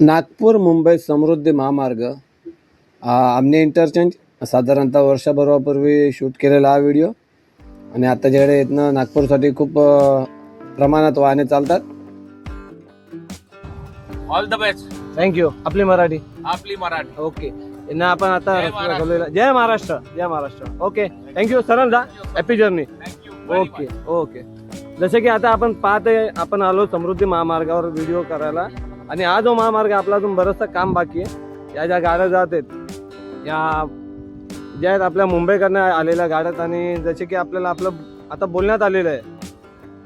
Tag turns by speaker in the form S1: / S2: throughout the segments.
S1: नागपूर मुंबई समृद्धी महामार्ग. आ, आमने इंटरचेंज साधारणतः वर्षभरापूर्वी शूट केलेला हा व्हिडिओ आणि आत्ताच्याकडे इथनं नागपूरसाठी खूप प्रमाणात वाहने चालतात.
S2: ऑल द बेस्ट
S3: थँक्यू आपली मराठी.
S2: आपली मराठी.
S3: ओके यांना आपण आता
S2: जय महाराष्ट्र.
S3: जय महाराष्ट्र. जय महाराष्ट्र. ओके थँक्यू सरळ जा happy journey
S2: thank you
S3: okay okay जसे की आता आपण पाहते आपण आलो समृद्धी महामार्गावर व्हिडिओ करायला. आणि हा जो महामार्ग आपला अजून बरंचसं काम बाकी आहे. या ज्या गाड्या जात आहेत या ज्या आहेत आपल्या मुंबईकडनं आलेल्या गाड्यात आणि जसे की आपल्याला आपलं आता बोलण्यात आलेलं आहे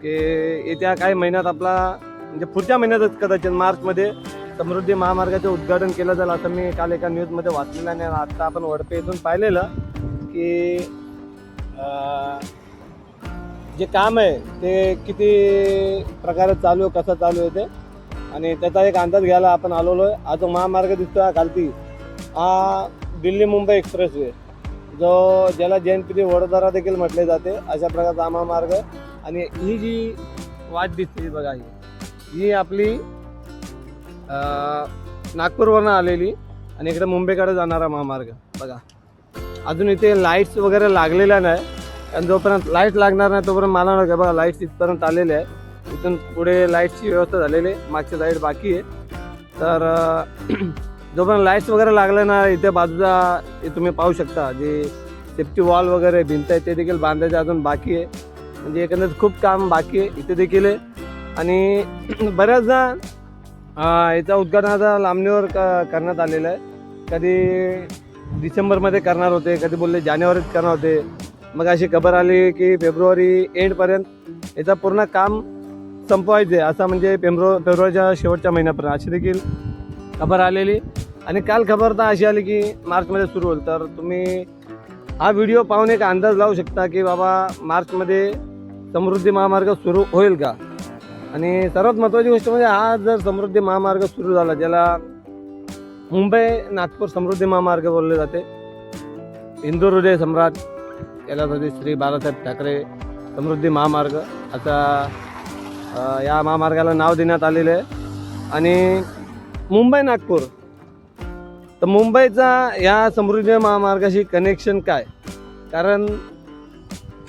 S3: की येत्या काही महिन्यात आपला म्हणजे पुढच्या महिन्यातच कदाचित मार्चमध्ये समृद्धी महामार्गाचं उद्घाटन केलं जाईल असं मी काल एका न्यूजमध्ये वाचलेलं आणि आता आपण वडपे इथून पाहिलेलं की जे काम आहे ते किती प्रकारे चालू आहे कसं चालू आहे ते आणि त्याचा एक अंदाज घ्यायला आपण आलेलो आहे. हा जो महामार्ग दिसतोय हा खालती हा दिल्ली मुंबई एक्सप्रेसवे. जो ज्याला जयंती वडोदरा देखील म्हटले जाते अशा प्रकारचा हा महामार्ग आणि ही जी वाट दिसते बघा ही ही आपली नागपूरवरनं आलेली आणि इकडे मुंबईकडे जाणारा महामार्ग. बघा अजून इथे लाईट्स वगैरे लागलेल्या नाही. आणि जोपर्यंत लाइट लागणार नाही तोपर्यंत मला नका बघा लाईट्स इथपर्यंत आलेले आहे. इथून पुढे लाईटची व्यवस्था झालेली आहे. मागची लाइट बाकी आहे. तर जोपर्यंत लाईट्स वगैरे लागले ना इथे बाजूला हे तुम्ही पाहू शकता. जे सेफ्टी वॉल वगैरे भिंत आहे ते देखील बांधायचं अजून बाकी आहे. म्हणजे एकंदरीत खूप काम बाकी आहे इथे देखील आहे. आणि बऱ्याचदा याचा उद्घाटन आता लांबणीवर क करण्यात आलेलं आहे. कधी डिसेंबरमध्ये करणार होते कधी बोलले जानेवारीत करणार होते. मग अशी खबर आली की फेब्रुवारी एंडपर्यंत याचा पूर्ण काम संपवायचे. असा म्हणजे फेब्रुवारी फेब्रुवारीच्या शेवटच्या महिन्यापर्यंत अशी देखील खबर आलेली. आणि काल खबर तर अशी आली की मार्चमध्ये सुरू होईल. तर तुम्ही हा व्हिडिओ पाहून एक अंदाज लावू शकता की बाबा मार्चमध्ये समृद्धी महामार्ग सुरू होईल का? आणि सर्वात महत्त्वाची गोष्ट म्हणजे हा जर समृद्धी महामार्ग सुरू झाला ज्याला मुंबई नागपूर समृद्धी महामार्ग बोलले जाते. हिंदू हृदय सम्राट याला जाते श्री बाळासाहेब ठाकरे समृद्धी महामार्ग असा या महामार्गाला नाव देण्यात आलेलं आहे. आणि मुंबई नागपूर. तर मुंबईचा या समृद्धी महामार्गाशी कनेक्शन काय? कारण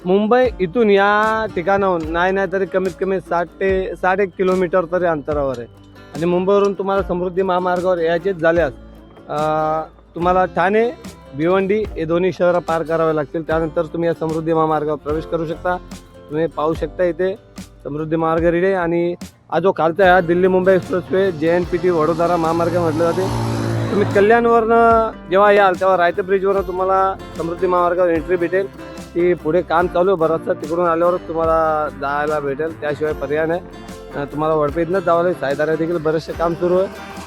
S3: मुंबई इथून या ठिकाणाहून नाही नाही तरी कमीत कमी साठ ते साठ एक किलोमीटर तरी अंतरावर आहे. आणि मुंबईवरून तुम्हाला समृद्धी महामार्गावर यायचेच झाल्यास तुम्हाला ठाणे भिवंडी हे दोन्ही शहरं पार करावे लागतील. त्यानंतर तुम्ही या समृद्धी महामार्गावर प्रवेश करू शकता. तुम्ही पाहू शकता इथे. समृद्धी महामार्ग आहे आणि हा जो कालचा आहे हा Delhi Mumbai expressway J N P T Vadodara महामार्ग म्हटलं जाते. तुम्ही कल्याणवरनं जेव्हा याल तेव्हा रायते ब्रिजवरनं तुम्हाला समृद्धी महामार्गावर एंट्री भेटेल. ती पुढे काम चालू आहे बरंचसं. तिकडून आल्यावरच तुम्हाला जायला भेटेल. त्याशिवाय पर्याय नाही. तुम्हाला वडपेतनंच जावं लागेल. सायदारा देखील बरेचसे काम सुरू आहे.